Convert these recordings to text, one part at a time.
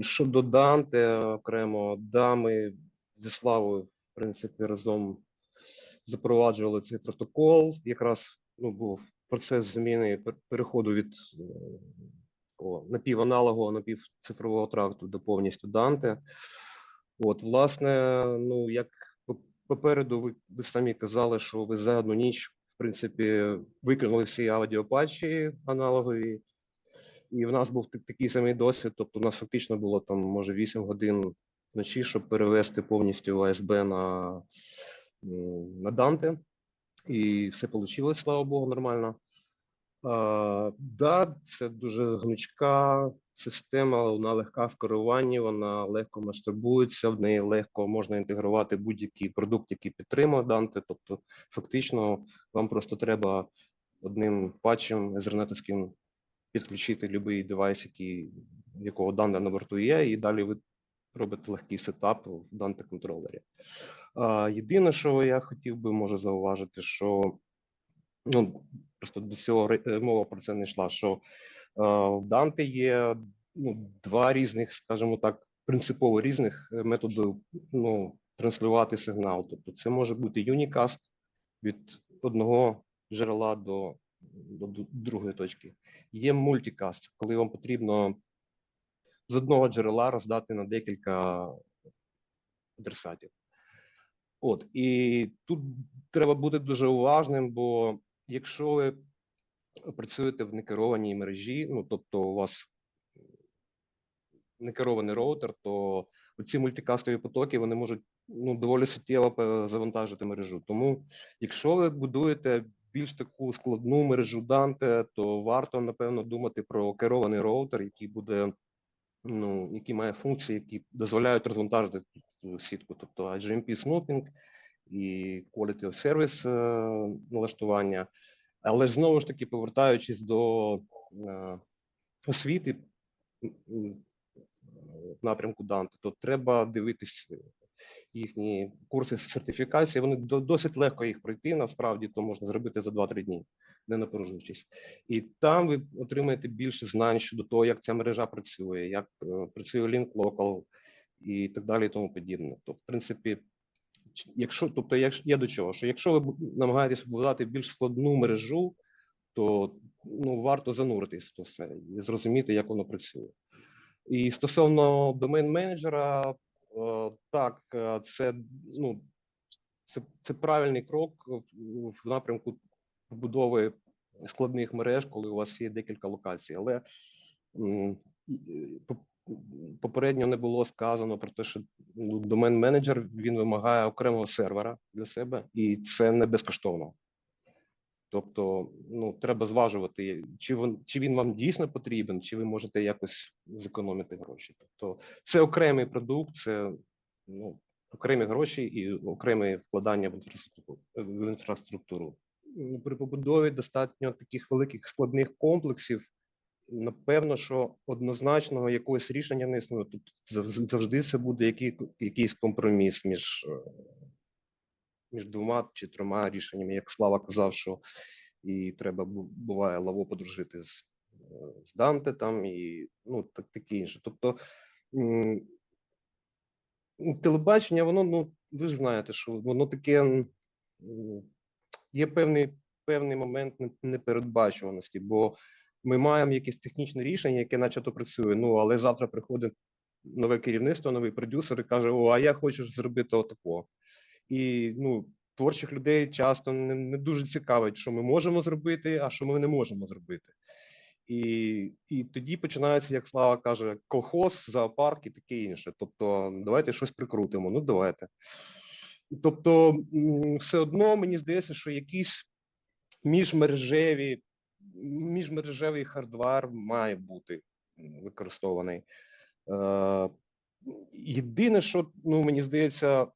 Щодо Данте окремо, да, ми зі Славою, в принципі, разом запроваджували цей протокол. Якраз ну, був процес зміни переходу від е, такого напіваналогового, напівцифрового тракту до повністю Данте. От, власне, ну як по- попереду ви, ви самі казали, що ви за одну ніч, в принципі, викинули всі аудіопатчі аналогові. І в нас був такий самий досвід. Тобто, у нас фактично було там, може, 8 годин вночі, щоб перевести повністю АСБ на, на Данте. І все вийшло, слава Богу, нормально. А, да, це дуже гнучка система, вона легка в керуванні, вона легко масштабується, в неї легко можна інтегрувати будь-який продукт, який підтримує Dante. Тобто, фактично, вам просто треба одним патчем Ethernet підключити будь-який девайс, який, якого Dante на борту є, і далі ви робите легкий сетап в Dante контролері. Єдине, що я хотів би може зауважити, що ну, просто до цього е, мова про це не йшла, що е, в Dante є ну, два різних, скажімо так, принципово різних е, методи ну, транслювати сигнал. Тобто це може бути unicast від одного джерела до, до другої точки. Є мультикаст, коли вам потрібно з одного джерела роздати на декілька адресатів. От, і тут треба бути дуже уважним, бо якщо ви працюєте в некерованій мережі, ну тобто у вас некерований роутер, то ці мультикастові потоки вони можуть ну, доволі суттєво завантажити мережу. Тому, якщо ви будуєте більш таку складну мережу Dante, то варто напевно думати про керований роутер, який буде ну, який має функції, які дозволяють розвантажити цю сітку, тобто IGMP smoothing і Quality of Service е, налаштування. Але ж знову ж таки, повертаючись до е, освіти напрямку Данте, то треба дивитись їхні курси сертифікації. Вони досить легко їх пройти. Насправді то можна зробити за 2-3 дні, не напружуючись. І там ви отримаєте більше знань щодо того, як ця мережа працює, як е, працює Link Local і так далі, і тому подібне. То, в принципі, якщо, тобто, я до чого, що якщо ви намагаєтесь будувати більш складну мережу, то ну, варто зануритись в це і зрозуміти, як воно працює. І стосовно домен менеджера, так, е, це ну це, це правильний крок в, напрямку побудови складних мереж, коли у вас є декілька локацій. Але е, попередньо не було сказано про те, що ну, домен менеджер він вимагає окремого сервера для себе, і це не безкоштовно. Тобто, ну треба зважувати, чи він чи він вам дійсно потрібен, чи ви можете якось зекономити гроші. Тобто, це окремий продукт, це ну окремі гроші і окреме вкладання в інфраструктуру в інфраструктуру. При побудові достатньо таких великих складних комплексів. Напевно, що однозначного якогось рішення не існує. Тут завжди це буде який, якийсь компроміс між е, між двома чи трьома рішеннями. Як Слава казав, що і треба буває лаво подружити з, з Данте там і ну так таке інше. Тобто телебачення, воно ну ви ж знаєте, що воно таке є певний певний момент непередбачуваності, бо ми маємо якесь технічне рішення, яке начебто працює. Ну але завтра приходить нове керівництво, новий продюсер і каже: О, а я хочу зробити отако. І ну, творчих людей часто не, не дуже цікавить, що ми можемо зробити, а що ми не можемо зробити. І, і тоді починається, як Слава каже, колхоз, зоопарк і таке інше. Тобто, давайте щось прикрутимо. Ну, давайте. Тобто, все одно мені здається, що якісь міжмережеві, міжмережевий хардвар має бути використований. Е, єдине, що ну, мені здається,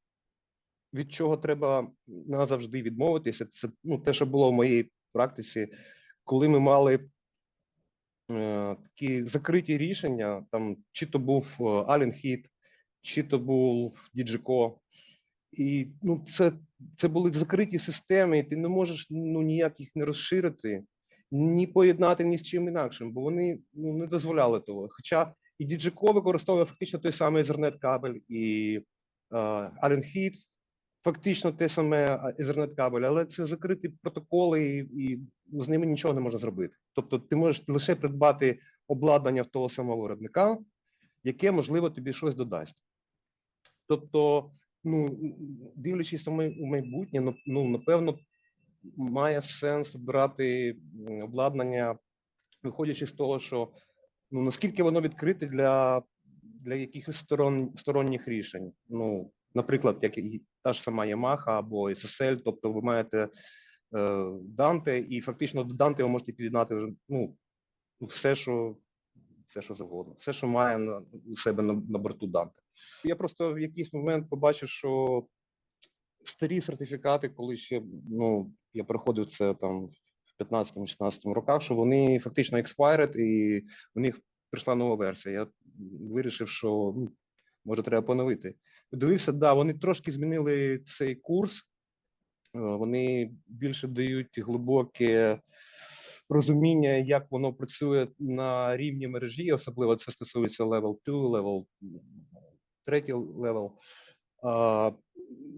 від чого треба назавжди відмовитися, це ну, те, що було в моїй практиці, коли ми мали е, такі закриті рішення, там чи то був е, Allen чи то був DigiCo, і ну, це, це були закриті системи, і ти не можеш ну, ніяк їх не розширити, ні поєднати ні з чим інакшим, бо вони ну, не дозволяли того. Хоча І DigiCo використовує фактично той самий Ethernet кабель, і е, Heat фактично те саме Ethernet кабель, але це закриті протоколи, і, і з ними нічого не можна зробити. Тобто ти можеш лише придбати обладнання в того самого виробника, яке, можливо, тобі щось додасть. Тобто, ну, дивлячись у майбутнє, ну, ну, напевно, має сенс брати обладнання, виходячи з того, що ну, наскільки воно відкрите для, для якихось сторон, сторонніх рішень. Ну, наприклад, як та ж сама Yamaha або SSL, тобто ви маєте е, Dante, і фактично до Dante ви можете під'єднати ну, все, що все, що завгодно, все, що має на у себе на, на борту Dante. Я просто в якийсь момент побачив, що старі сертифікати, коли ще ну я проходив це там в 15-16 роках, що вони фактично expired, і у них прийшла нова версія. Я вирішив, що ну, може треба поновити. Подивився, да, вони трошки змінили цей курс. е, Вони більше дають глибоке розуміння, як воно працює на рівні мережі, особливо це стосується level 2, level 3 level. А,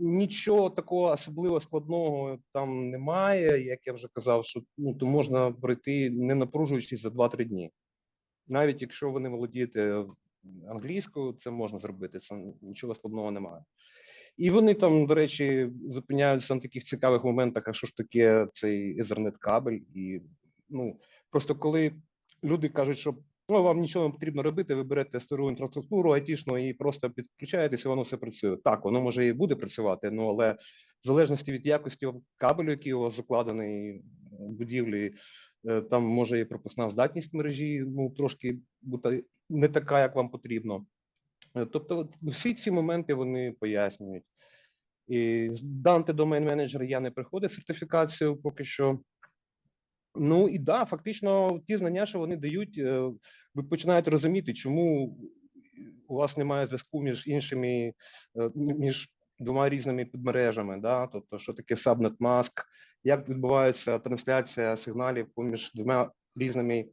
Нічого такого особливо складного там немає. Як я вже казав, що ну то можна пройти не напружуючись за 2-3 дні. Навіть якщо ви не володієте англійською, це можна зробити. Це нічого складного немає. І вони там, до речі, зупиняються на таких цікавих моментах, а що ж таке цей Ethernet кабель. І ну просто коли люди кажуть, що ну, вам нічого не потрібно робити, ви берете стару інфраструктуру айтішну і просто підключаєтесь, і воно все працює. Так, воно може і буде працювати, ну але в залежності від якості кабелю, який у вас закладений в будівлі, е, там може і пропускна здатність мережі ну трошки бути не така, як вам потрібно. Е, Тобто, всі ці моменти вони пояснюють. І Dante Domain Manager я не приходив сертифікацію поки що. Ну і да, фактично, ті знання, що вони дають, е, ви починаєте розуміти, чому у вас немає зв'язку між іншими, е, між двома різними підмережами, да? тобто, що таке mask, як відбувається трансляція сигналів поміж двома різними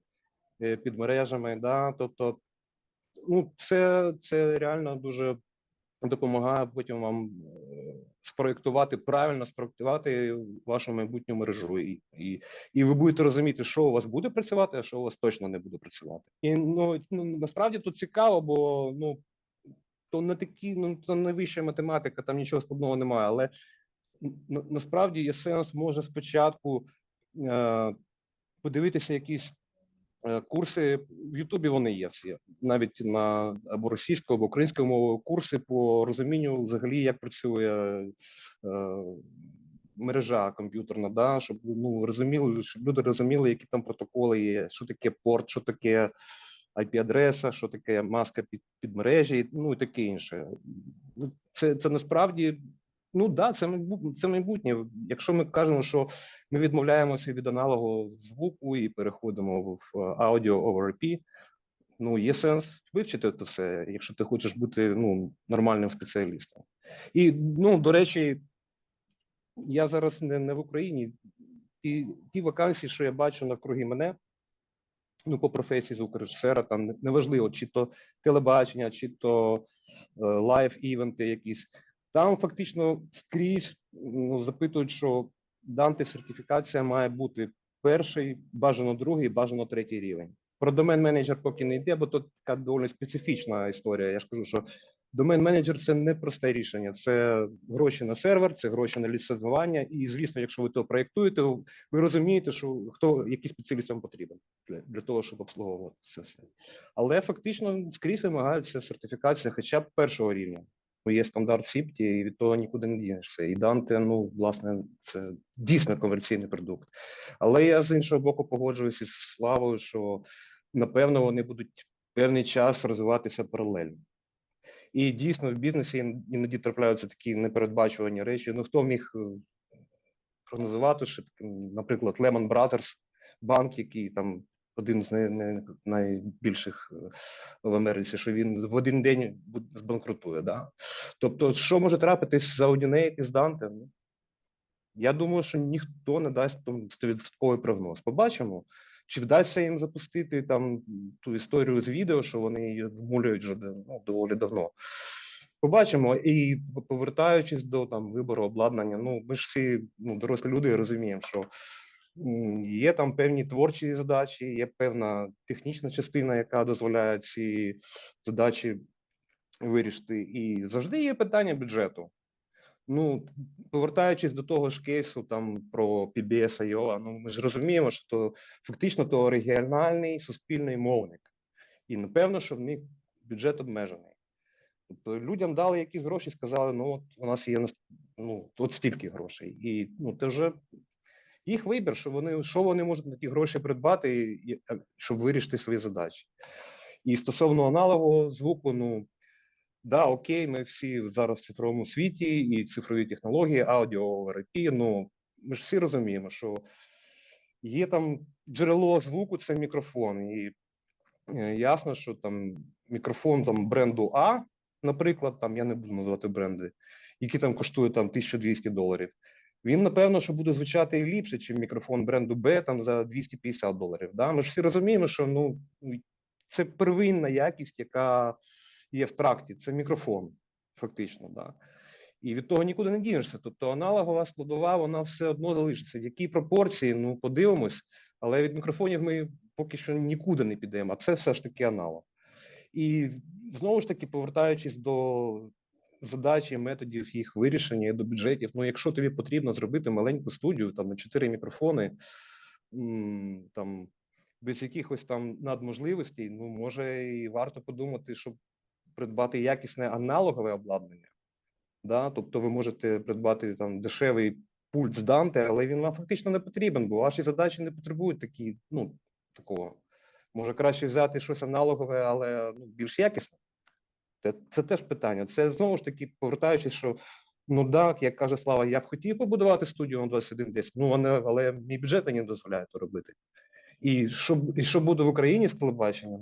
підмережами, да? тобто, ну, це, це реально дуже допомагає потім вам е, спроєктувати правильно спроєктувати вашу майбутню мережу, і, і, і ви будете розуміти, що у вас буде працювати, а що у вас точно не буде працювати. І ну, ну насправді тут цікаво, бо ну то не такі, ну то не вища математика, там нічого складного немає. Але на, насправді є сенс може спочатку е, подивитися якісь курси в Ютубі. Вони є всі навіть на або російською, або українською мовою курси по розумінню взагалі, як працює е, мережа комп'ютерна, да, щоб ну розуміли, щоб люди розуміли, які там протоколи є, що таке порт, що таке IP-адреса, що таке маска під, під мережі, ну і таке інше. Ну, Це, це насправді. Ну да, це це майбутнє. Якщо ми кажемо, що ми відмовляємося від аналогу звуку і переходимо в е, аудіо over IP, ну є сенс вивчити це все, якщо ти хочеш бути ну нормальним спеціалістом. І ну до речі, я зараз не, не в Україні. Ті, ті вакансії, що я бачу навкруги мене, ну по професії звукорежисера, там неважливо, чи то телебачення, чи то лайв івенти якісь. Там фактично скрізь ну, запитують, що Dante сертифікація має бути перший, бажано другий, бажано третій рівень. Про домен менеджер поки не йде, бо тут така доволі специфічна історія. Я ж кажу, що домен менеджер це не просте рішення. Це гроші на сервер, це гроші на ліцензування. І звісно, якщо ви то проєктуєте, ви розумієте, що хто який спеціаліст вам потрібен для, для того, щоб обслуговувати це все. Але фактично скрізь вимагається сертифікація, хоча б першого рівня. Бо є стандарт SIPT, і від того нікуди не дінешся. І Dante, ну, власне, це дійсно комерційний продукт. Але я з іншого боку погоджуюся з Славою, що напевно вони будуть певний час розвиватися паралельно. І дійсно в бізнесі іноді трапляються такі непередбачувані речі. Ну хто міг е, прогнозувати, що наприклад, Lehman Brothers, банк, який там один з най, най, найбільших е, в Америці, що він в один день збанкрутує. Да? Тобто, що може трапитись за Audinate і з Dante? Ну, я думаю, що ніхто не дасть там 100% прогноз. Побачимо. Чи вдасться їм запустити там ту історію з відео, що вони її вмулюють вже ну, доволі давно. Побачимо. І повертаючись до там вибору обладнання, ну ми ж всі ну, дорослі люди розуміємо, що є там певні творчі задачі, є певна технічна частина, яка дозволяє ці задачі вирішити. І завжди є питання бюджету. Ну, повертаючись до того ж кейсу там про PBS IO, ну ми ж розуміємо, що фактично то регіональний суспільний мовник. І напевно, що в них бюджет обмежений. Тобто людям дали якісь гроші, сказали, ну от у нас є ну, от стільки грошей. І ну, це вже їх вибір, що вони, що вони можуть на ті гроші придбати, щоб вирішити свої задачі. І стосовно аналогового звуку, ну да, окей, ми всі зараз в цифровому світі і цифрові технології, аудіо, IP, ну ми ж всі розуміємо, що є там джерело звуку, це мікрофон. І е, ясно, що там мікрофон там бренду А, наприклад, там я не буду називати бренди, які там коштує там 1200 доларів. Він напевно, що буде звучати ліпше, ніж мікрофон бренду Б там за 250 доларів. Да? Ми ж всі розуміємо, що ну це первинна якість, яка є в тракті, це мікрофон, фактично. Да? І від того нікуди не дінешся. Тобто аналогова складова, вона все одно залишиться. В якій пропорції, ну подивимось, але від мікрофонів ми поки що нікуди не підемо, а це все ж таки аналог. І знову ж таки, повертаючись до задачі, методів їх вирішення до бюджетів. Ну, якщо тобі потрібно зробити маленьку студію там на чотири мікрофони, там без якихось там надможливостей, ну може і варто подумати, щоб придбати якісне аналогове обладнання. Да? Тобто ви можете придбати там дешевий пульт з Данте, але він вам фактично не потрібен, бо ваші задачі не потребують такі, ну, такого. Може краще взяти щось аналогове, але ну, більш якісне. Це, це теж питання. Це знову ж таки, повертаючись, що ну так, як каже Слава, я б хотів побудувати студію на 2110, ну але, але мій бюджет мені дозволяє то робити. І що, і що буде в Україні з телебаченням?